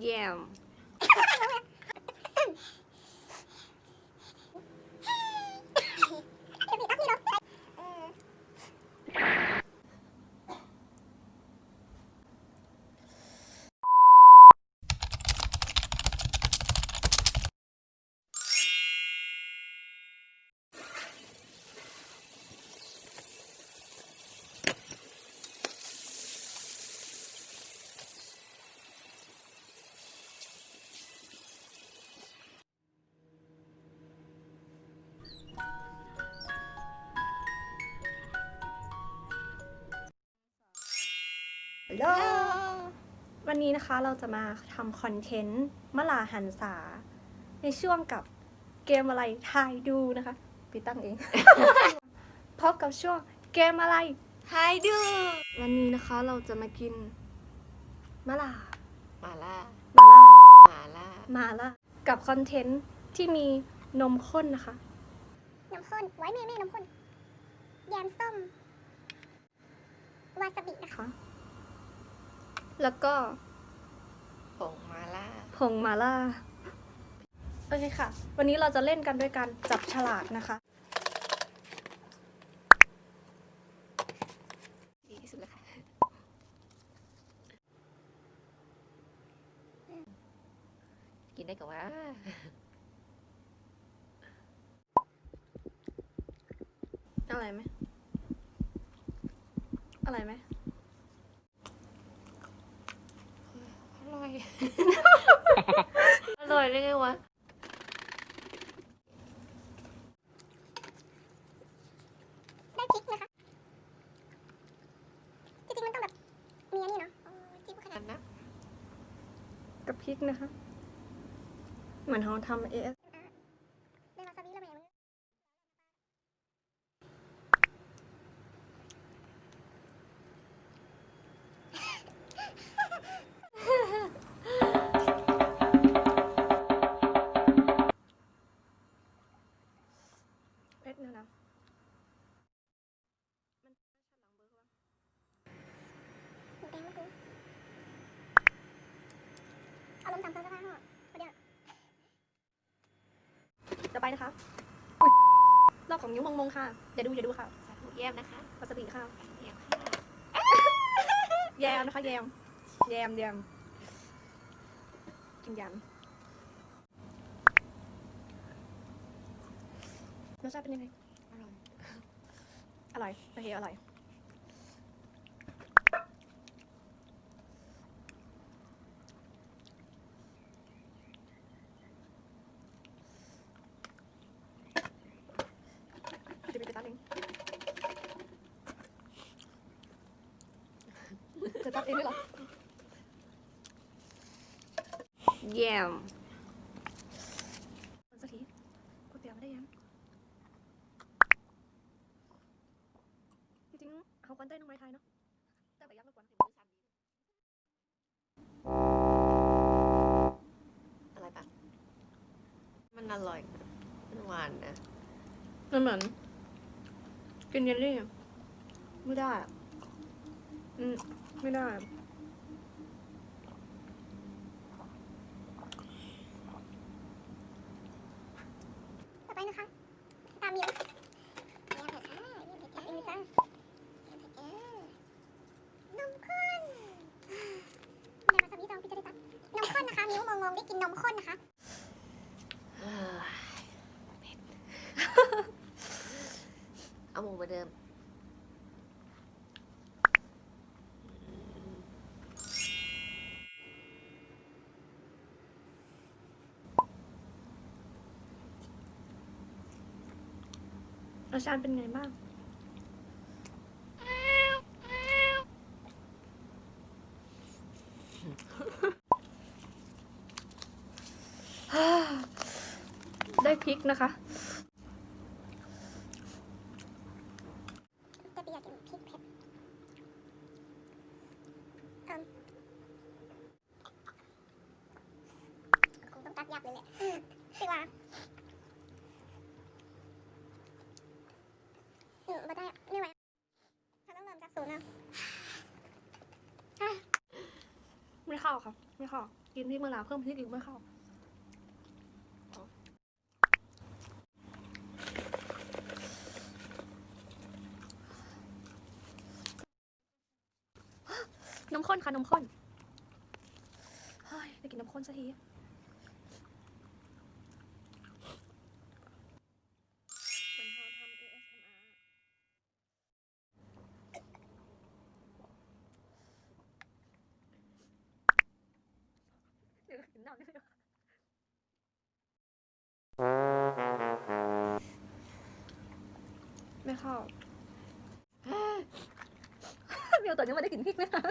เโหลวันนี้นะคะเราจะมาทำคอนเทนต์มะลาหันษา ในช่วงกับเกมอะไรทายดูนะคะปีตั้งเอง พบกับช่วงเกมอะไรทายดู วันนี้นะคะเราจะมากินมะลามาล่ามาล่ามาล่ามาล่ากับคอนเทนต์ที่มีนมข้นนะคะ น้ำข้น ไว้เมย์เมย์น้ำข้น แยมส้ม วาซาบินะคะนะคะ แล้วก็ผงมาล่าผงมาล่าโอเคค่ะ วันนี้เราจะเล่นกันด้วยการจับฉลากนะคะดีที่สุดเลยค่ะกินได้กับว่าอะไรไหมอะไรไหม อร่อยอร่อยได้ไงวะได้พริกนะคะ จริงๆมันต้องแบบมีอันนี้เนาะอ๋อจิ้มขนาอัดนนะกับพริกนะคะ เหมือนเราทำเอส เอาลงตามเครื่องซักผ้าห่อเดี๋ยวจะไปนะคะอุ๊ยรอบของนิ้วมงมงค่ะ อย่าดูอย่าดูค่ะสาธุเยี่ยมนะคะวาซาบิค่ะเยี่ยมค่ะแยมนะคะแยม แยมแยมกินยำรสชาติเป็นยังไง อร่อย อร่อยโอเคอร่อย จะไปตัดเองจะตัด เองด้วยเหรอเยี่ยมสักทีก๋วยเตี๋ยวไม่ได้ยังจริงๆเขากันได้น้องไม้ไทยเนาะแต่แบบยักษ์มากกว่าเห็นมือสั่นดีอะไรปะมันอร่อยมันหวานนะมันเหมือนกินเยลลี่อะไม่ได้อะ อืมไม่ได้อะต่อไปนะคะ ตามยิ้มเยี่ยมเลยค่ะเยี่ยมเลยจ้าเยี่ยมเลยจ้าเยี่ยมเลยจ้านมข้นในวาซาบิจองพี่จะได้ตัดนมข้นนะคะนิ้วมองงๆได้กินนมข้นนะคะเฮ้ยเผ็ดเอาหมูมาเดิม ราชารย์เป็นไงบ้าง ได้พริกนะคะ แต่พี่อยากกินพริกเผ็ดเอิ่มคงต้องตัดยับเลยแหละพี่ว่าอืมไม่ได้อะไม่ไหวถ้าต้อง เริ่มจากศูนย์นะไม่คเข้าค่ะ ไม่เข้า กินพริกมะนาวเพิ่มพริกอีกไม่เข้านมข้นค่ะนมข้น เฮ้ยได้กินนมข้นสักที เหมือนเราทำ ASMR เดี๋ยวกินน้ำได้ไหมไม่เข้าเมียวตอนนี้มันได้กลิ่นพริกไหมคะ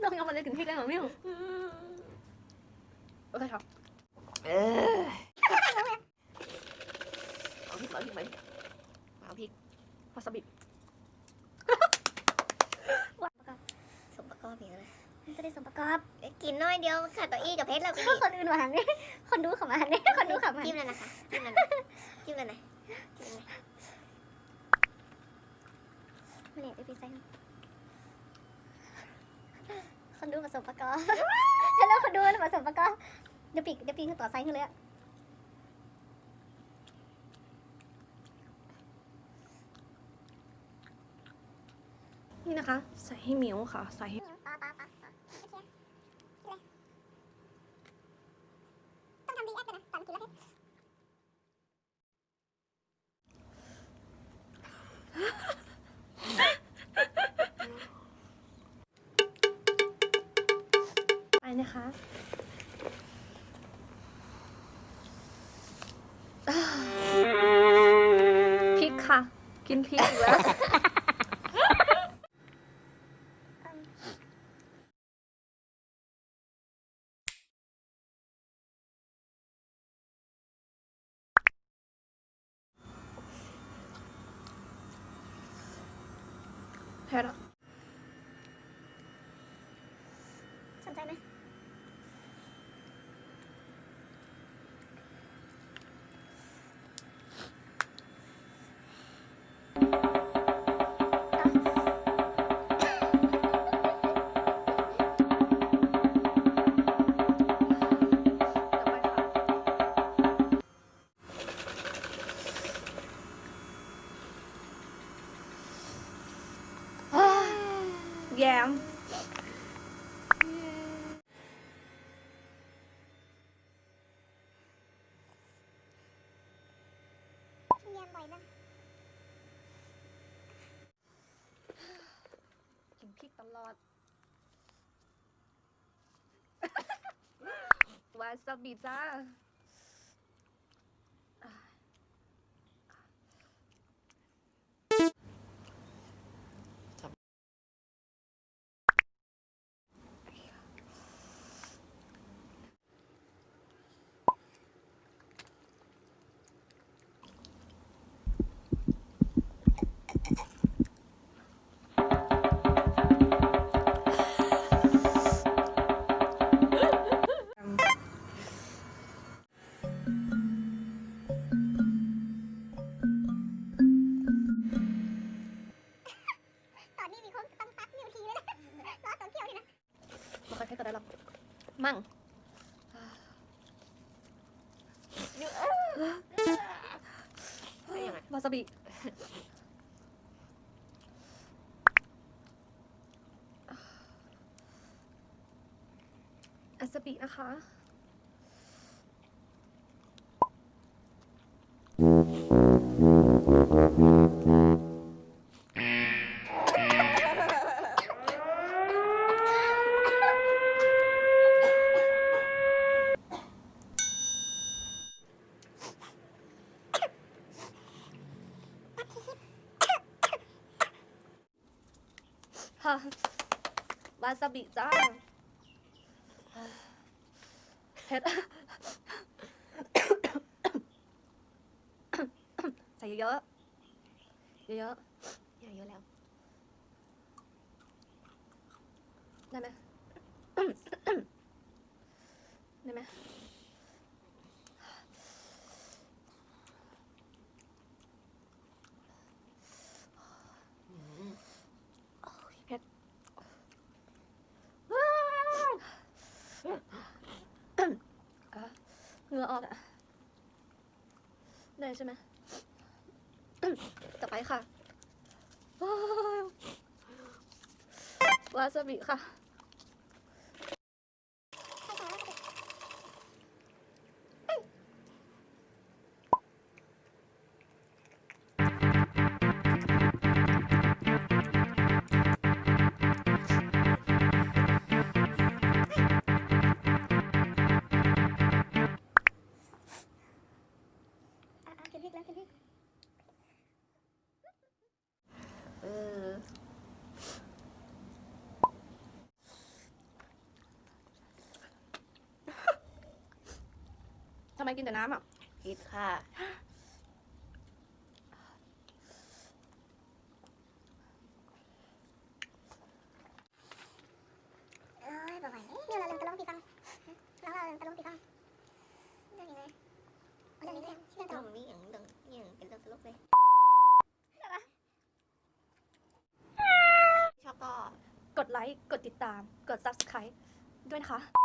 น้องยังมันได้กลิ่นพริกเลยเหรอเมียวโอเคครับเอาพริกเอาพริกไหมเอาพริกวาซาบิสมประกอบอย่างไร มันจะได้สมประกอบเอ้ยกินน้อยเดียวขาดตัวอี้กับเพชรเราไปถ้าคนอื่นมาหันนี่คนดูเขามาหันนี่คนดูเขามาหันจิ้มเลยนะคะจิ้มเลยนะจิ้มเลยนะจิ้มเลยไม่เหลวไปปีไซน์คนดูผสมประกอบฉันแล้วคนดูผสมประกอบเดี๋ยวปีเดี๋ยวปีคือต่อไซส์ขึ้นเลยอะนี่นะคะ ใส่ให้หมิวค่ะ ใส่ให้ ปาปาปาปาต้องทำดีแอคนะตอนกินแล้ว ไป นะคะอ่าพริกค่ะ กินพริกอีกแล้วเผ็ นะ กินพริกตลอด วาซาบิจ้าาซาบิอาซาบินะคะาซาบิจ้าเผ็ดใส่เยอะๆ เยอะๆเยอะๆแล้ว ได้ไหม ได้ไหมโอ้ยเผ็ด นะได้ใช่ไหมต่อไปค่ะวาซาบิค่ะ กินแต่น้ำอะคิดค่ะ เอ้ยบ่ไหวเนี่ยเราลืมตะลุงปีฟังเราเราลืมตะลุงปีฟังเรื่องยังไงเรื่องนี้เรื่องเรื่องตตลรกงนี้อย่างตรงนี้อย่างเป็นเรื่องตลกเลยชอบก็กดไลค์ กดติดตาม กด subscribe ด้วยนะคะ